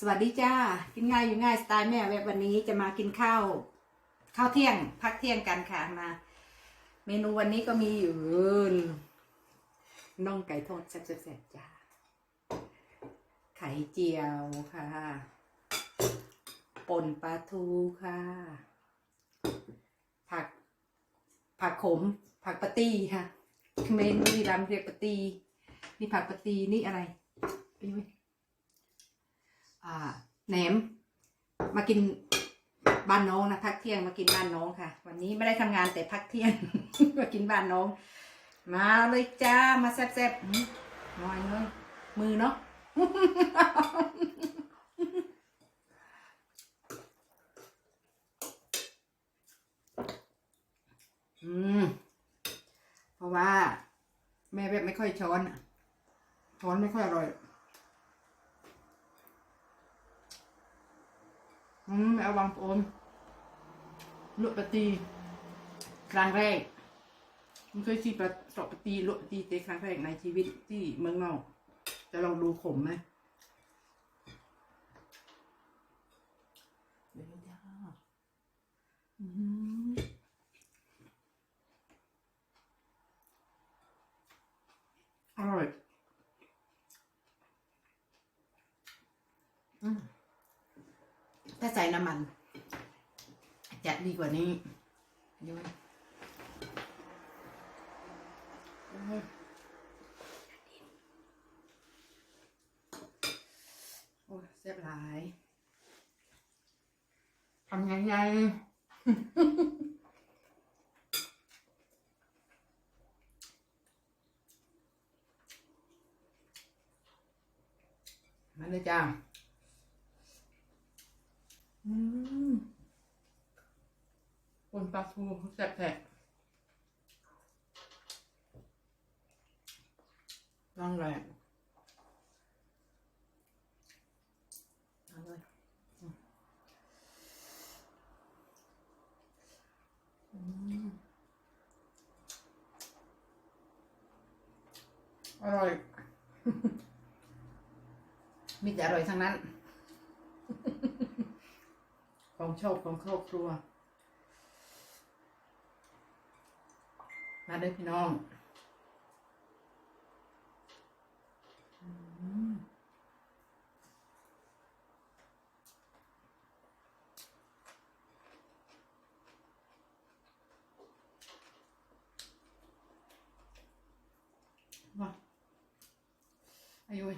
สวัสดีจ้า กินง่ายอยู่ง่ายสไตล์แม่เว็บวันนี้จะมากินข้าวข้าวเที่ยง พักเที่ยงกันค่ะมา เมนูวันนี้ก็มีอยู่น่องไก่ทอดแซ่บๆจ้าไข่เจียวค่ะป่นปลาทูค่ะ ผัก ผักขม ผักปะตี้ค่ะ เมนูที่รำเรียกปะตี้นี่ผักปะตี้นี่อะไรไปไหม แหนม มากินบ้านน้องนะพักเที่ยงมากินบ้านน้องค่ะ วันนี้ไม่ได้ทำงานแต่พักเที่ยง มากินบ้านน้อง มาเลยจ้ามาแซ่บๆอื้อหน่อยเลยมือเนาะอืมเพราะว่า แม่แบบไม่ค่อยช้อนช้อนไม่ค่อยอร่อย อืมไม่เอาวางโอนลวกปะตีครั้งแรกมันเคยที่ประสอบปะตีลวกปตีเตครั้งแรกในชีวิตที่เมืองนอกจะลองดูขมไหมเดี๋ยวจ้าอืมอร่อยอืม ถ้าใส่น้ำมันจะดีกว่านี้ดูโอ้เสียบหลายทำยังไงมาเลยจ้า ปนปลาทูแซ่บๆลองเลยเอาเลยอืมอืมอร่อย มีแต่อร่อยทั้งนั้น ของชอบของครอบครัว มาเด้อพี่น้องอืมว้าอายุย